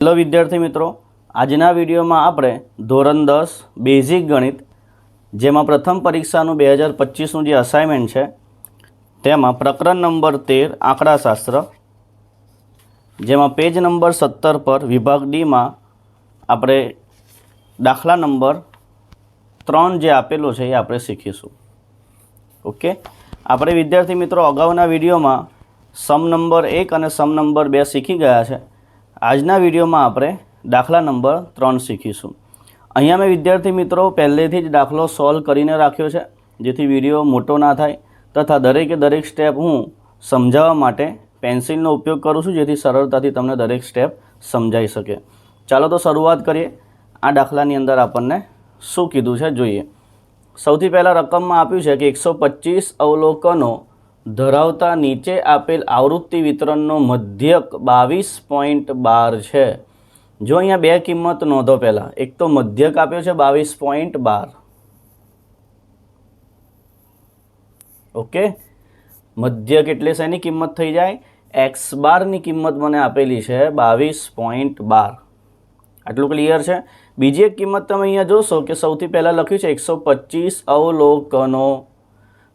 Hello વિદ્યાર્થી મિત્રો, આજના વિડીયોમાં આપણે ધોરણ દસ બેઝિક ગણિત, જેમાં પ્રથમ પરીક્ષાનું બે હજાર પચીસનું જે અસાઇનમેન્ટ છે, તેમાં પ્રકરણ નંબર તેર, આંકડાશાસ્ત્ર, જેમાં પેજ નંબર સત્તર પર વિભાગ ડીમાં આપણે દાખલા નંબર ત્રણ જે આપેલો છે એ આપણે શીખીશું. ઓકે? આપણે વિદ્યાર્થી મિત્રો અગાઉના વિડીયોમાં સમ નંબર એક અને સમ નંબર બે શીખી ગયા છે. આજના વિડીયોમાં આપણે દાખલા નંબર ત્રણ શીખીશું. અહીંયા મેં વિદ્યાર્થી મિત્રો પહેલેથી જ દાખલો સોલ્વ કરીને રાખ્યો છે, જેથી વીડિયો મોટો ના થાય તથા દરેકે દરેક સ્ટેપ હું સમજાવવા માટે પેન્સિલનો ઉપયોગ કરું છું, જેથી સરળતાથી તમને દરેક સ્ટેપ સમજાઈ શકે. ચાલો તો શરૂઆત કરીએ. આ દાખલાની અંદર આપણને શું કીધું છે જોઈએ. સૌથી પહેલાં રકમમાં આપ્યું છે કે એકસો પચીસ અવલોકનો ધરાવતા નીચે આપેલ આવૃત્તિ વિતરણનો મધ્યક બાવીસ પોઈન્ટ બાર છે. જો અહીંયા બે કિંમત નોંધો પહેલાં. એક તો મધ્યક આપ્યો છે બાવીસ પોઈન્ટ બાર. ઓકે? મધ્યક એટલે શેની કિંમત થઈ જાય? એક્સ બારની કિંમત મને આપેલી છે બાવીસ પોઈન્ટ બાર. આટલું ક્લિયર છે? બીજી એક કિંમત તમે અહીંયા જોશો કે સૌથી પહેલાં લખ્યું છે એકસો પચીસ અવલોકનો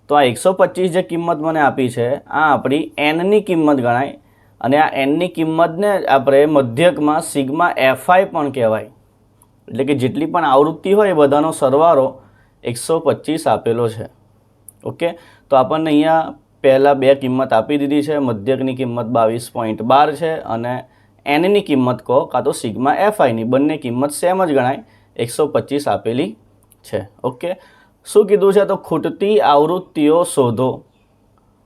તો આ એકસો પચીસ જે કિંમત મને આપી છે, આ આપણી એનની કિંમત ગણાય. અને આ એનની કિંમતને આપણે મધ્યકમાં સિગ્મા એફઆઈ પણ કહેવાય. એટલે કે જેટલી પણ આવૃત્તિ હોય એ બધાનો સરવારો એકસો પચીસ આપેલો છે. ઓકે? તો આપણને અહીંયા પહેલાં બે કિંમત આપી દીધી છે. મધ્યકની કિંમત બાવીસ પોઈન્ટ બાર છે અને એનની કિંમત કહો, કાં તો સિગ્મા એફઆઈની બંને કિંમત સેમ જ ગણાય. એકસો પચીસ આપેલી છે. ઓકે? શું કીધું છે? તો ખૂટતી આવૃત્તિઓ શોધો.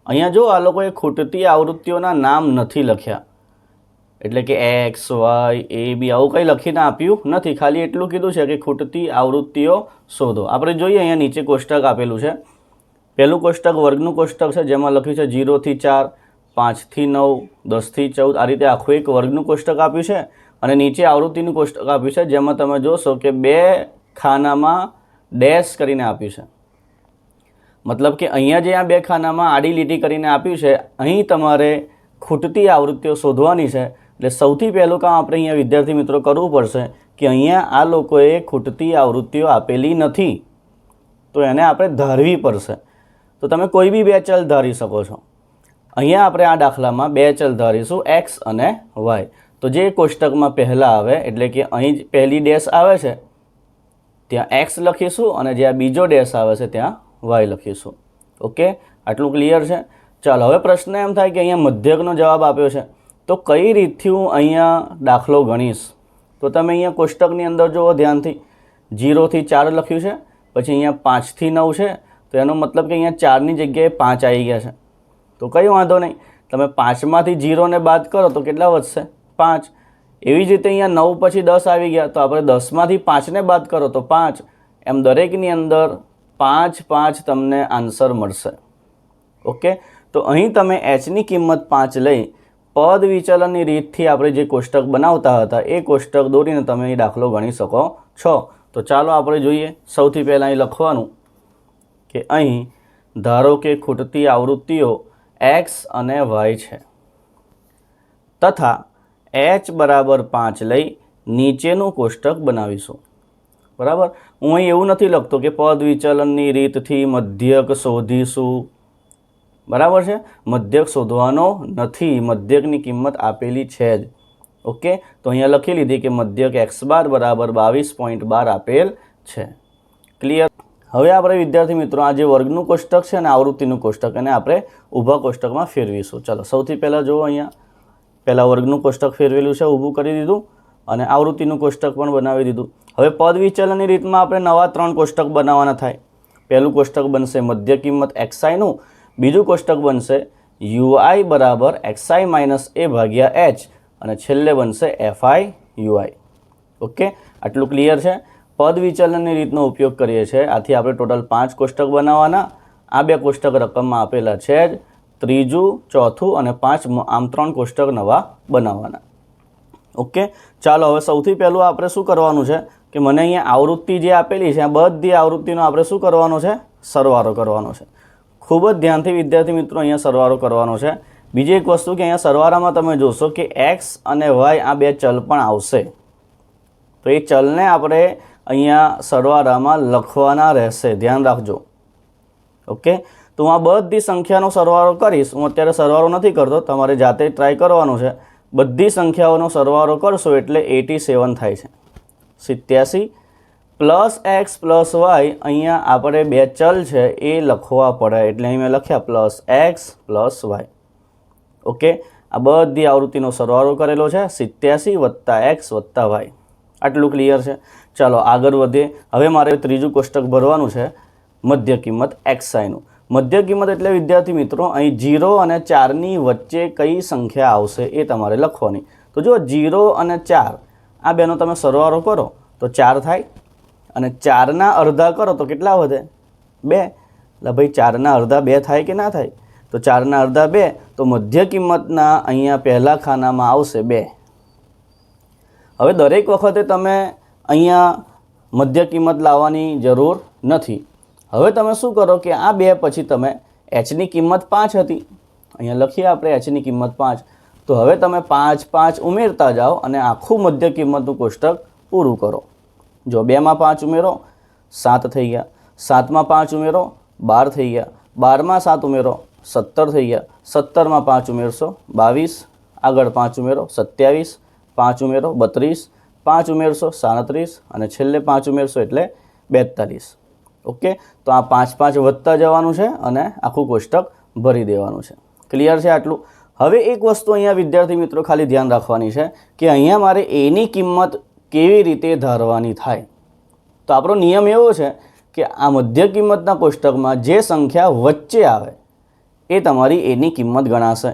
અહીંયા જો આ લોકોએ ખૂટતી આવૃત્તિઓના નામ નથી લખ્યા, એટલે કે એક્સ વાય એ બી આવું કંઈ લખીને આપ્યું નથી. ખાલી એટલું કીધું છે કે ખૂટતી આવૃત્તિઓ શોધો. આપણે જોઈએ અહીંયા નીચે કોષ્ટક આપેલું છે. પહેલું કોષ્ટક વર્ગનું કોષ્ટક છે, જેમાં લખ્યું છે જીરોથી ચાર પાંચથી નવ દસથી ચૌદ. આ રીતે આખું એક વર્ગનું કોષ્ટક આપ્યું છે. અને નીચે આવૃત્તિનું કોષ્ટક આપ્યું છે, જેમાં તમે જોશો કે બે ખાનામાં ડેશ કરીને આપ્યું છે. મતલબ કે અહીંયા જે આ બે ખાનામાં આડી લીટી કરીને આપ્યું છે, અહીં તમારે ખૂટતી આવૃત્તિઓ શોધવાની છે. એટલે સૌથી પહેલું કામ આપણે અહીંયા વિદ્યાર્થી મિત્રો કરવું પડશે કે અહીંયા આ લોકોએ ખૂટતી આવૃત્તિઓ આપેલી નથી. તો એને આપણે ધારવી પડશે. તો તમે કોઈ બી બે ચલ ધારી શકો છો. અહીંયા આપણે આ દાખલામાં બે ચલ ધારીશું, એક્સ અને વાય. તો જે કોષ્ટકમાં પહેલાં આવે, એટલે કે અહીં જ પહેલી ડેશ આવે છે ત્યાં એક્સ લખીશું અને જ્યાં બીજો ડેશ આવે છે ત્યાં વાય લખીશું. ઓકે આટલું ક્લિયર છે? ચાલો, હવે પ્રશ્ન એમ થાય કે અહીંયા મધ્યકનો જવાબ આપ્યો છે. તો કઈ રીતથી હું અહીંયા દાખલો ગણીશ? તો તમે અહીંયા કોષ્ટકની અંદર જુઓ ધ્યાનથી. જીરોથી ચાર લખ્યું છે, પછી અહીંયા પાંચથી નવ છે, તો એનો મતલબ કે અહીંયા ચારની જગ્યાએ પાંચ આવી ગયા છે. તો કંઈ વાંધો નહીં. તમે પાંચમાંથી જીરોને બાદ કરો તો કેટલા વધશે? પાંચ. એવી જ રીતે અહીંયા નવ પછી દસ આવી ગયા. તો આપણે દસમાંથી પાંચને બાદ કરો તો પાંચ. એમ દરેકની અંદર પાંચ પાંચ તમને આન્સર મળશે. ઓકે? તો અહીં તમે એચની કિંમત પાંચ લઈ પદ વિચલનની રીતથી આપણે જે કોષ્ટક બનાવતા હતા, એ કોષ્ટક દોરીને તમે અહીં દાખલો ગણી શકો છો. તો ચાલો આપણે જોઈએ. સૌથી પહેલાં અહીં લખવાનું કે અહીં ધારો કે ખૂટતી આવૃત્તિઓ એક્સ અને વાય છે. તથા એચ બરાબર પાંચ લઈ નીચેનું કોષ્ટક બનાવીશું. બરાબર? હું અહીં એવું નથી લખતો કે પદ વિચલનની રીતથી મધ્યક શોધીશું. બરાબર છે? મધ્યક શોધવાનો નથી, મધ્યકની કિંમત આપેલી છે જ. ઓકે તો અહીંયા લખી લીધી કે મધ્યક એક્સ બાર બરાબર બાવીસ પોઈન્ટ બાર આપેલ છે. ક્લિયર હવે આપણે વિદ્યાર્થી મિત્રો, આ જે વર્ગનું કોષ્ટક છે અને આવૃત્તિનું કોષ્ટક, એને આપણે ઊભા કોષ્ટકમાં ફેરવીશું. ચાલો, સૌથી પહેલાં જુઓ અહીંયા. પહેલાં વર્ગનું કોષ્ટક ફેરવેલું છે, ઊભું કરી દીધું અને આવૃત્તિનું કોષ્ટક પણ બનાવી દીધું. હવે પદ વિચલનની રીતમાં આપણે નવા ત્રણ કોષ્ટક બનાવવાના થાય. પહેલું કોષ્ટક બનશે મધ્ય કિંમત એક્સઆઈનું બીજું કોષ્ટક બનશે યુઆઈ બરાબર એક્સઆઈ માઇનસ એ ભાગ્યા એચ અને છેલ્લે બનશે F I U I okay? આટલું ક્લિયર છે? પદ વિચલનની રીતનો ઉપયોગ કરીએ છીએ. આથી આપણે ટોટલ પાંચ કોષ્ટક બનાવવાના. આ બે કોષ્ટક રકમમાં આપેલા છે જ. ત્રીજું, ચોથું અને પાંચમું, આમ ત્રણ કોષ્ટક નવા બનાવવાના. ઓકે? ચાલો, હવે સૌથી પહેલું આપણે શું કરવાનું છે? કે મને અહીંયા આવૃત્તિ જે આપેલી છે, આ બધી આવૃત્તિનો આપણે શું કરવાનો છે? સરવારો કરવાનો છે. ખૂબ જ ધ્યાનથી, વિદ્યાર્થી મિત્રો, અહીંયા સરવારો કરવાનો છે. બીજી એક વસ્તુ કે અહીંયા સરવારામાં તમે જોશો કે એક્સ અને વાય આ બે ચલ પણ આવશે. તો એ ચલને આપણે અહીંયા સરવાળામાં લખવાના રહેશે. ધ્યાન રાખજો. ઓકે? તો હું આ બધી સંખ્યાનો સરવાળો કરીશ. હું અત્યારે સરવાળો નથી કરતો, તમારે જાતે ટ્રાય કરવાનું છે. બધી સંખ્યાઓનો સરવાળો કરશો એટલે એટી સેવન થાય છે. સિત્યાસી પ્લસ એક્સ પ્લસ વાય અહીંયા આપણે બે ચલ છે, એ લખવા પડે. એટલે અહીં મેં લખ્યા plus X plus Y okay આ બધી આવૃત્તિનો સરવાળો કરેલો છે. સિત્યાસી વત્તા એક્સ વત્તા વાય આટલું ક્લિયર છે? ચાલો આગળ વધીએ. હવે મારે ત્રીજું કોષ્ટક ભરવાનું છે. મધ્ય કિંમત એક્સ આઈનું મધ્ય કિંમત એટલે વિદ્યાર્થી મિત્રો, અહીં જીરો અને ચારની વચ્ચે કઈ સંખ્યા આવશે એ તમારે લખવાની. તો જો જીરો અને ચાર, આ બેનો તમે સરવાળો કરો, તો ચાર થાય. અને ચારના અડધા કરો તો કેટલા વધે? બે. એટલે ભાઈ, ચારના અડધા બે થાય કે ના થાય? તો ચારના અડધા બે, તો મધ્ય કિંમતના અહીંયા પહેલા ખાનામાં આવશે બે. હવે દરેક વખતે તમે અહીંયા મધ્ય કિંમત લાવવાની જરૂર નથી. હવે તમે શું કરો કે આ બે પછી તમે એચની કિંમત પાંચ હતી. અહીંયા લખીએ આપણે એચની કિંમત પાંચ. તો હવે તમે પાંચ પાંચ ઉમેરતા જાઓ અને આખું મધ્ય કિંમતનું કોષ્ટક પૂરું કરો. જો બેમાં પાંચ ઉમેરો, સાત થઈ ગયા. સાતમાં પાંચ ઉમેરો, બાર થઈ ગયા. બારમાં સાત ઉમેરો, સત્તર થઈ ગયા. સત્તરમાં પાંચ ઉમેરશો, બાવીસ. આગળ પાંચ ઉમેરો, સત્યાવીસ. પાંચ ઉમેરો, બત્રીસ. પાંચ ઉમેરશો, સાડત્રીસ. અને છેલ્લે પાંચ ઉમેરશો એટલે બેતાલીસ. ઓકે? તો આ પાંચ પાંચ વધતા જવાનું છે અને આખું કોષ્ટક ભરી દેવાનું છે. ક્લિયર છે આટલું? હવે એક વસ્તુ અહીંયા વિદ્યાર્થી મિત્રો ખાલી ધ્યાન રાખવાની છે કે અહીંયા મારે એની કિંમત કેવી રીતે ધારવાની થાય? તો આપણો નિયમ એવો છે કે આ મધ્ય કિંમતના કોષ્ટકમાં જે સંખ્યા વચ્ચે આવે, એ તમારી એની કિંમત ગણાશે.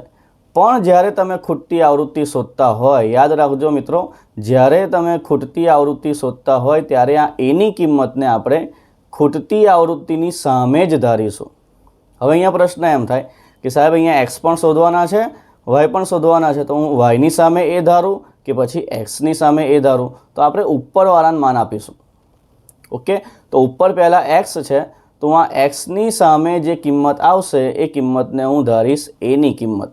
પણ જ્યારે તમે ખૂટતી આવૃત્તિ શોધતા હોય, યાદ રાખજો મિત્રો, જ્યારે તમે ખૂટતી આવૃત્તિ શોધતા હોય, ત્યારે આ એની કિંમતને આપણે ખૂટતી આવૃત્તિની સામે જ ધારીશું. હવે અહીંયા પ્રશ્ન એમ થાય કે સાહેબ, અહીંયા એક્સ પણ શોધવાના છે વાય પણ શોધવાના છે, તો હું વાયની સામે એ ધારું કે પછી એક્સની સામે એ ધારું? તો આપણે ઉપરવાળાને માન આપીશું. ઓકે? તો ઉપર પહેલાં એક્સ છે, તો આ એક્સની સામે જે કિંમત આવશે, એ કિંમતને હું ધારીશ એની કિંમત.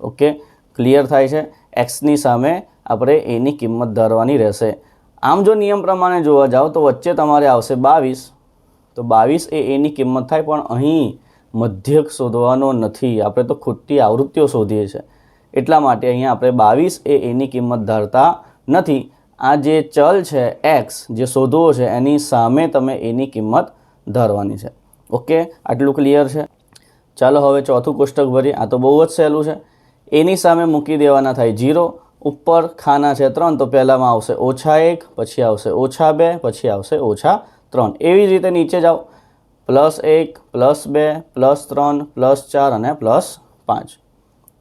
ઓકે? ક્લિયર થાય છે? એક્સની સામે આપણે એની કિંમત ધારવાની રહેશે. આમ જો નિયમ પ્રમાણે જોવા જાઓ તો વચ્ચે તમારે આવશે બાવીસ. તો બાવીસ એ એની કિંમત થાય પણ અહીં મધ્યક શોધવાનો નથી. આપણે તો ખોટી આવૃત્તિઓ શોધીએ છીએ. એટલા માટે અહીંયા આપણે બાવીસ એ એની કિંમત ધારતા નથી. આ જે ચલ છે એક્સ, જે શોધવો છે, એની સામે તમે એની કિંમત ધારવાની છે. ઓકે? આટલું ક્લિયર છે? ચાલો હવે ચોથું કોષ્ટક ભરીએ. આ તો બહુ જ સહેલું છે. એની સામે મૂકી દેવાના થાય જીરો ઉપર ખાના છે ત્રણ, તો પહેલાંમાં આવશે ઓછા એક, પછી આવશે ઓછા બે, પછી આવશે ઓછા ત્રણ. એવી જ રીતે નીચે જાઓ. પ્લસ એક, પ્લસ બે, પ્લસ ત્રણ, પ્લસ ચાર અને પ્લસ પાંચ.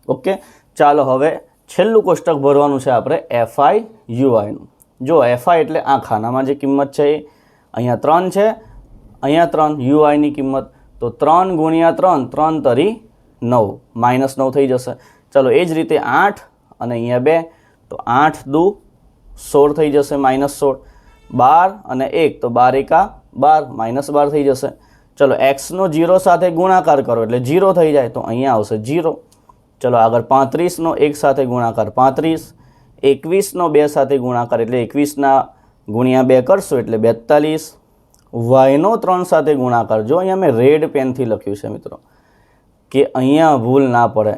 ઓકે? ચાલો હવે છેલ્લું કોષ્ટક ભરવાનું છે આપણે એફઆઈ યુઆઈનું જો એફઆઈ એટલે આ ખાનામાં જે કિંમત છે એ અહીંયા ત્રણ છે. અહીંયા ત્રણ યુઆઈની કિંમત. તો ત્રણ ગુણ્યા ત્રણ ત્રણ તરી નવ. માઇનસ નવ થઈ જશે. ચલો એ જ રીતે આઠ અને અહીંયા બે, તો આઠ દુ, સોળ થઈ જશે માઇનસ સોળ. બાર અને એક, તો બાર એકા બાર, માઇનસ બાર થઈ જશે. ચલો એક્સનો જીરો સાથે ગુણાકાર કરો, એટલે જીરો થઈ જાય, તો અહીંયા આવશે જીરો. ચલો, આગળ પાંત્રીસનો એક સાથે ગુણાકાર પાંત્રીસ. એકવીસનો બે સાથે ગુણાકાર, એટલે એકવીસના ગુણ્યા બે કરશો, એટલે બેતાલીસ. વાયનો ત્રણ સાથે ગુણાકાર, જો અહીંયા મેં રેડ પેનથી લખ્યું છે મિત્રો, કે અહીંયા ભૂલ ના પડે.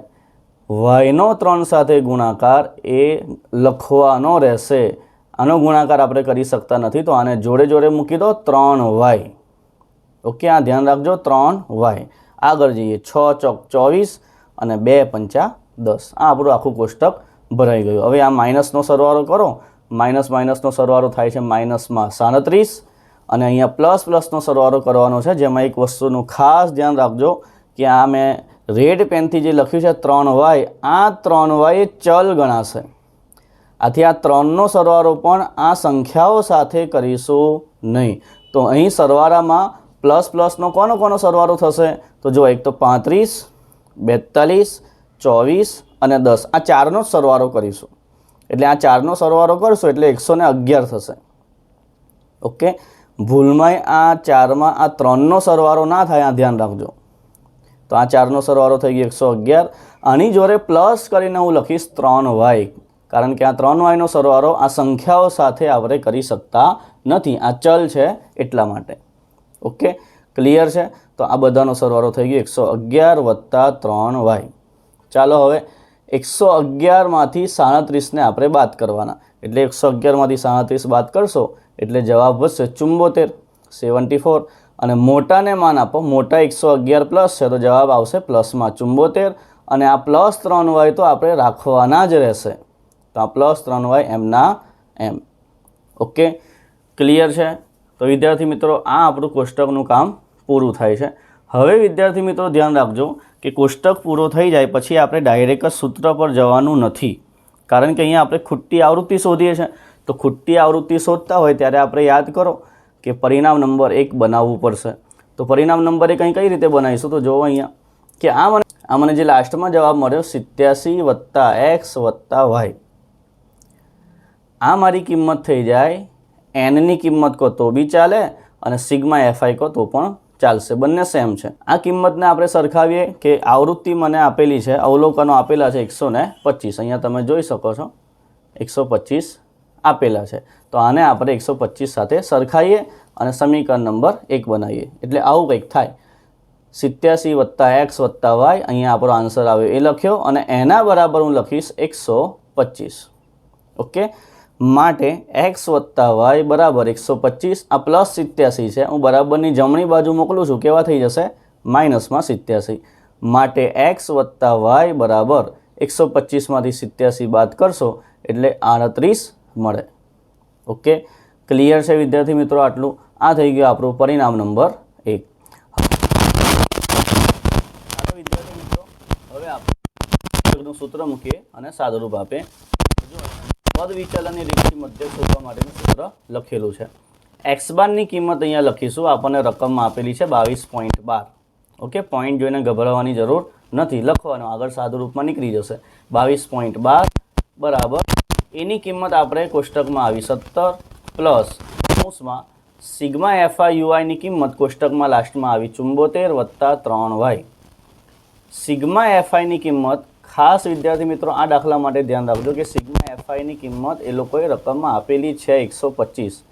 વાયનો ત્રણ સાથે ગુણાકાર એ લખવાનો રહેશે. આનો ગુણાકાર આપણે કરી શકતા નથી, તો આને જોડે જોડે મૂકી દો ત્રણ વાય. ઓકે, આ ધ્યાન રાખજો, ત્રણ વાય. આગળ જઈએ, છ ચોક ચોવીસ અને બે પંચા દસ. આ આપણું આખું કોષ્ટક ભરાઈ ગયું. હવે આ માઇનસનો સરવાળો કરો. માઇનસ માઇનસનો સરવાળો થાય છે માઇનસમાં સાડત્રીસ અને અહીંયા પ્લસ પ્લસનો સરવાળો કરવાનો છે. જેમાં એક વસ્તુનું ખાસ ધ્યાન રાખજો કે આ મેં રેડ પેનથી જે લખ્યું છે ત્રણ વાય, આ ત્રણ વાય ચલ ગણાશે. આથી આ ત્રણનો સરવાળો પણ આ સંખ્યાઓ સાથે કરીશું નહીં. તો અહીં સરવાળામાં પ્લસ પ્લસનો કોનો કોનો સરવાળો થશે? તો જો એક તો પાંત્રીસ, બેતાલીસ, ચોવીસ અને દસ. આ ચારનો જ સરવાળો કરીશું. એટલે આ ચારનો સરવાળો કરશું એટલે એકસો અગિયાર થશે. ઓકે? ભૂલમાંય આ ચારમાં આ ત્રણનો સરવાળો ના થાય, આ ધ્યાન રાખજો. તો આ ચારનો સરવાળો થઈ ગયો એકસો અગિયાર. આની જોડે પ્લસ કરીને હું લખીશ ત્રણ વાય, કારણ કે આ ત્રણ વાયનો સરવાળો આ સંખ્યાઓ સાથે આપણે કરી શકતા નથી. આ ચલ છે એટલા માટે. ઓકે? ક્લિયર છે? તો આ બધાનો સરવાળો થઈ ગયો એકસો અગિયાર વત્તા ત્રણ વાય. ચાલો હવે એકસો અગિયારમાંથી સાડત્રીસને આપણે બાદ કરવાના. એટલે એકસો અગિયારમાંથી સાડત્રીસ બાદ કરશો એટલે જવાબ વધશે ચુંબોતેર, સેવન્ટી ફોર. અને મોટાને માન આપો, મોટા એકસો અગિયાર પ્લસ છે તો જવાબ આવશે પ્લસમાં ચુંબોતેર અને આ પ્લસ ત્રણ વાય તો આપણે રાખવાના જ રહેશે. તો આ પ્લસ ત્રણ વાય એમના એમ. ઓકે ક્લિયર છે? તો વિદ્યાર્થી મિત્રો, આ આપણું કોષ્ટકનું કામ પૂરું થાય છે. હવે વિદ્યાર્થી મિત્રો, ધ્યાન રાખજો કે કોષ્ટક પૂરો થઈ જાય પછી આપણે ડાયરેક્ટ સૂત્ર પર જવાનું નથી. કારણ કે અહીંયા આપણે ખુટ્ટી આવૃત્તિ શોધીએ છીએ. તો ખુટ્ટી આવૃત્તિ શોધતા હોય ત્યારે આપણે યાદ કરો કે પરિણામ નંબર એક બનાવવું પડશે. તો પરિણામ નંબર એક અહીં કઈ રીતે બનાવીશું? તો જોવો અહીંયા કે આ મને આ મને જે લાસ્ટમાં જવાબ મળ્યો, સિત્યાસી વત્તા એક્સ વત્તા વાય. આ મારી કિંમત થઈ જાય એનની કિંમત કહો તો બી ચાલે અને સિગ્મા એફઆઈ કહો તો પણ ચાલશે. બંને સેમ છે. આ કિંમતને આપણે સરખાવીએ કે આવૃત્તિ મને આપેલી છે, અવલોકનો આપેલા છે એકસો ને પચીસ. અહીંયા તમે જોઈ શકો છો. એકસો પચીસ આપેલા છે. તો આને આપણે એકસો પચીસ સાથે સરખાઈએ અને સમીકરણ નંબર એક બનાવીએ. એટલે આવું કંઈક થાય. સિત્યાસી વત્તા એક્સ વત્તા વાય, અહીંયા આપણો આન્સર આવ્યો એ લખ્યો અને એના બરાબર હું લખીશ એકસો પચીસ. ઓકે? માટે એક્સ વત્તા વાય બરાબર એકસો પચીસ, આ પ્લસ સિત્યાસી છે. હું બરાબરની જમણી બાજુ મોકલું છું, કેવા થઈ જશે? માઇનસમાં સિત્યાસી. માટે એક્સ વત્તા વાય બરાબર એકસો પચીસમાંથી સિત્યાસી બાદ કરશો, એટલે આડત્રીસ મળે. ઓકે? ક્લિયર છે વિદ્યાર્થી મિત્રો આટલું. આ થઈ ગયું આપણું પરિણામ નંબર એક. મિત્રો, હવે આપણે સૂત્ર મૂકીએ અને સાદુરૂપ આપે. પદ વિચલનની રીતથી મધ્ય શોધવા માટેનું સૂત્ર લખેલું છે. એક્સ બારની કિંમત અહીંયા લખીશું. આપણને રકમમાં આપેલી છે બાવીસ પોઈન્ટ બાર. ઓકે? પોઈન્ટ જોઈને ગભરાવાની જરૂર નથી. લખવાનું. આગળ સાદું રૂપમાં નીકળી જશે. બાવીસ પોઈન્ટ બાર બરાબર એની કિંમત આપણે કોષ્ટકમાં આવી. સત્તર પ્લસ કૌંસમાં સિગ્મા એફઆઈ યુઆઈની કિંમત કોષ્ટકમાં લાસ્ટમાં આવી. ચુંબોતેર વત્તા ત્રણ વાય. સિગ્મા એફઆઈની કિંમત, ખાસ વિદ્યાર્થી મિત્રો, આ દાખલા માટે ધ્યાન રાખજો કે સિગ્મા એફઆઈની કિંમત એ લોકોએ રકમમાં આપેલી છે એકસો પચીસ.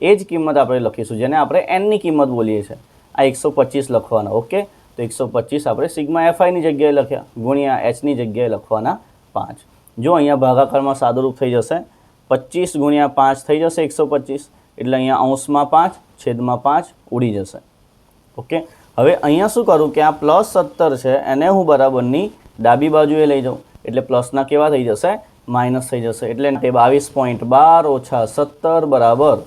એ જ કિંમત આપણે લખીશું, જેને આપણે એનની કિંમત બોલીએ છીએ. આ એકસો પચીસ લખવાના, ઓકે? તો એકસો પચીસ આપણે સિગ્મા એફઆઈની જગ્યાએ લખ્યા, ગુણ્યા એચની જગ્યાએ લખવાના પાંચ. જો અહીંયા ભાગાકારમાં સાદુરૂપ થઈ જશે, પચીસ ગુણ્યા પાંચ થઈ જશે, એકસો પચીસ. એટલે અહીંયા અંશમાં પાંચ, છેદમાં પાંચ ઉડી જશે. ઓકે? હવે અહીંયા શું કરું કે આ પ્લસ સત્તર છે, એને હું બરાબરની ડાબી બાજુએ લઈ જાઉં. એટલે પ્લસના કેવા થઈ જશે? માઇનસ થઈ જશે. એટલે તે બાવીસ પોઈન્ટ બાર ઓછા સત્તર બરાબર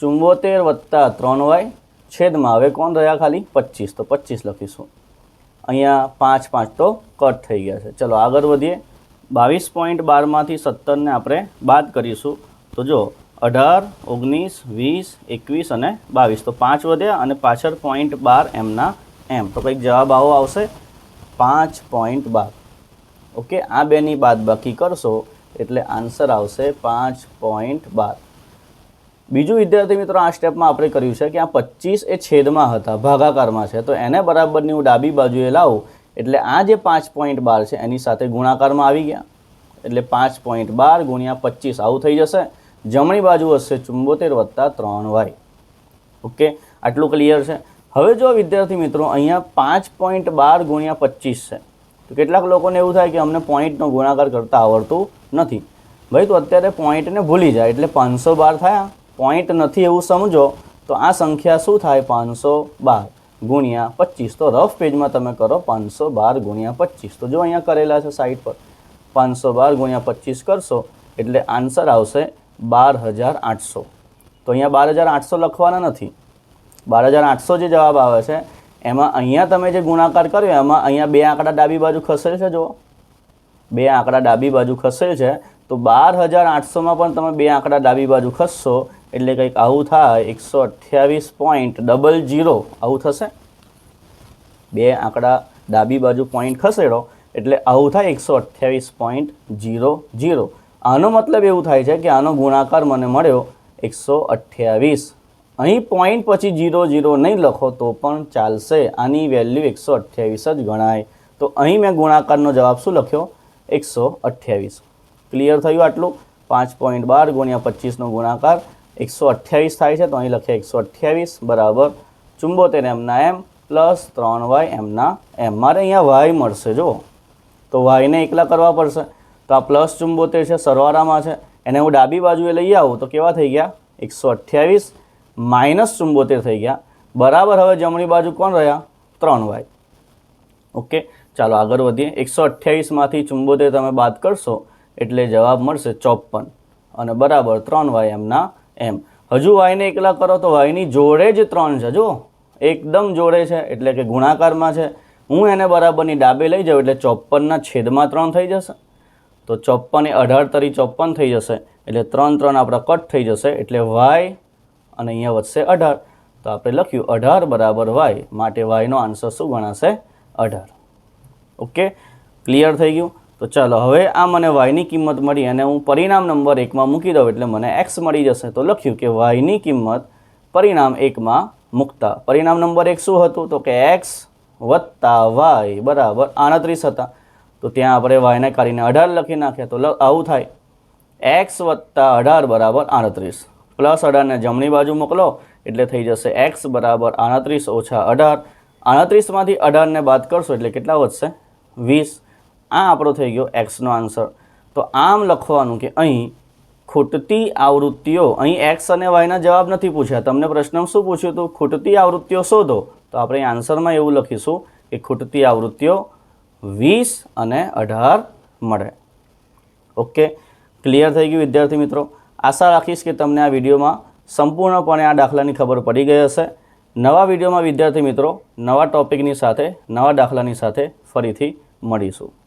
ચુંબોતેર વત્તા ત્રણ વાય છેદમાં. હવે કોણ રહ્યા ખાલી? પચીસ. તો પચીસ લખીશું. અહીંયા પાંચ પાંચ તો કટ થઈ ગયા છે. ચલો આગળ વધીએ. બાવીસ પોઈન્ટ બારમાંથી સત્તરને આપણે બાદ કરીશું. તો જો, અઢાર, ઓગણીસ, વીસ, એકવીસ અને બાવીસ. તો પાંચ વધ્યા અને પાછળ પોઈન્ટ બાર એમના એમ. તો કંઈક જવાબ આવો આવશે. પાંચ પોઈન્ટ બાર. ઓકે, આ બેની બાદ બાકી કરશો એટલે આન્સર આવશે પાંચ પોઈન્ટ બાર. બીજું વિદ્યાર્થી મિત્રો, આ સ્ટેપમાં આપણે કર્યું છે કે આ પચીસ એ છેદમાં હતા, ભાગાકારમાં છે. તો એને બરાબરની હું ડાબી બાજુએ લાવું. એટલે આ જે પાંચ પોઈન્ટ બાર છે, એની સાથે ગુણાકારમાં આવી ગયા. એટલે પાંચ પોઈન્ટ બાર ગુણ્યા પચીસ, આવું થઈ જશે. જમણી બાજુ હશે ચુંબોતેર વત્તા ત્રણ વાય. ઓકે? આટલું ક્લિયર છે. હવે જો વિદ્યાર્થી મિત્રો, અહીંયા પાંચ પોઈન્ટ બાર ગુણ્યા પચીસ છે. તો કેટલાક લોકોને એવું થાય કે અમને પોઈન્ટનો ગુણાકાર કરતાં આવડતું નથી. ભાઈ, તો અત્યારે પોઈન્ટને ભૂલી જાય, એટલે પાંચસો બાર થયા. પોઈન્ટ નથી એવું સમજો, તો આ સંખ્યા શું થાય? પાંચસો બાર. ગુણ્યા પચીસ. તો રફ પેજમાં તમે કરો પાંચસો બાર ગુણ્યા પચીસ. તો જો અહીંયા કરેલા છે સાઈડ પર, પાંચસો બાર ગુણ્યા પચીસ કરશો, એટલે આન્સર આવશે બાર હજાર આઠસો. તો અહીંયા બાર હજાર આઠસો લખવાના નથી. બાર હજાર આઠસો જે જવાબ આવે છે, એમાં અહીંયા તમે જે ગુણાકાર કર્યો, એમાં અહીંયા બે આંકડા ડાબી બાજુ ખસેલ છે, જુઓ. બે આંકડા ડાબી બાજુ ખસેલ છે તો બાર હજાર આઠસોમાં પણ તમે બે આંકડા ડાબી બાજુ ખસશો, એટલે કંઈક આવું થાય, એકસો અઠ્યાવીસ પોઈન્ટ ડબલ જીરો આવું થશે. બે આંકડા ડાબી બાજુ પોઈન્ટ ખસેડો, એટલે આવું થાય એકસો અઠ્યાવીસ પોઈન્ટ જીરો જીરો આનો મતલબ એવું થાય છે કે આનો ગુણાકાર મને મળ્યો એકસો અઠ્યાવીસ. અહીં પોઈન્ટ પછી જીરો જીરો નહીં લખો તો પણ ચાલશે. આની વેલ્યુ એકસો અઠ્યાવીસ જ ગણાય. તો અહીં મેં ગુણાકારનો જવાબ શું લખ્યો? એકસો અઠ્યાવીસ. ક્લિયર થયું આટલું? પાંચ પોઈન્ટ બાર ગુણ્યા પચીસનો ગુણાકાર એકસો અઠ્યાવીસ થાય છે, તો અહીં લખ્યા એકસો અઠ્યાવીસ બરાબર ચુંબોતેર એમના એમ પ્લસ ત્રણ વાય એમના એમ મારે અહીંયા વાય મળશે જો તો વાયને એકલા કરવા પડશે. તો આ પ્લસ ચુંબોતેર છે, સરવાળામાં છે. એને હું ડાબી બાજુએ લઈ આવું, તો કેવા થઈ ગયા? એકસો અઠ્યાવીસ માઇનસ ચુંબોતેર થઈ ગયા. બરાબર, હવે જમણી બાજુ કોણ રહ્યા? ત્રણ વાય ઓકે, ચાલો આગળ વધીએ. એકસો અઠ્યાવીસમાંથી ચુંબોતેર તમે બાદ કરશો એટલે જવાબ મળશે ચોપન. અને બરાબર ત્રણ વાય એમના એમ. હજુ વાયને એકલા કરો તો વાયની જોડે જ ત્રણ છે જો એકદમ જોડે છે, એટલે કે ગુણાકારમાં છે. હું એને બરાબરની ડાબે લઈ જાઉં એટલે ચોપનના છેદમાં ત્રણ થઈ જશે. તો ચોપન એ અઢાર તરી ચોપન થઈ જશે, એટલે ત્રણ ત્રણ આપણા કટ થઈ જશે, એટલે વાય અને અહીંયા વધશે અઢાર. તો આપણે લખ્યું અઢાર બરાબર વાય. માટે વાયનો આન્સર શું ગણાશે? અઢાર. ઓકે? ક્લિયર થઈ ગયું? તો ચાલો, હવે આ મને વાયની કિંમત મળી અને હું પરિણામ નંબર એકમાં મૂકી દઉં એટલે મને એક્સ મળી જશે. તો લખ્યું કે વાયની કિંમત પરિણામ એકમાં મૂકતા. પરિણામ નંબર એક શું હતું? તો કે એક્સ વત્તા વાય બરાબર, આડત્રીસ હતા. તો ત્યાં આપણે વાયને કાઢીને અઢાર લખી નાખ્યા. તો આવું થાય. એક્સ વત્તા અઢાર બરાબર આડત્રીસ. પ્લસ અઢારને જમણી બાજુ મોકલો, એટલે થઈ જશે એક્સ બરાબર આડત્રીસ ઓછા અઢાર. આડત્રીસમાંથી અઢારને બાદ કરશો એટલે કેટલા વધશે? વીસ. આ આપણો થઈ ગયો એક્સનો આન્સર તો આમ લખવાનું કે અહીં ખૂટતી આવૃત્તિઓ, અહીં એક્સ અને વાયના જવાબ નથી પૂછ્યા. તમને પ્રશ્નમાં શું પૂછ્યું હતું ખૂટતી આવૃત્તિઓ શોધો. તો આપણે આન્સરમાં એવું લખીશું કે ખૂટતી આવૃત્તિઓ વીસ અને અઢાર મળે. ઓકે? ક્લિયર થઈ ગયું વિદ્યાર્થી મિત્રો? આશા રાખીશ કે તમને આ વિડીયોમાં સંપૂર્ણપણે આ દાખલાની ખબર પડી ગઈ હશે. નવા વિડીયોમાં વિદ્યાર્થી મિત્રો નવા ટોપિકની સાથે, નવા દાખલાની સાથે ફરીથી મળીશું.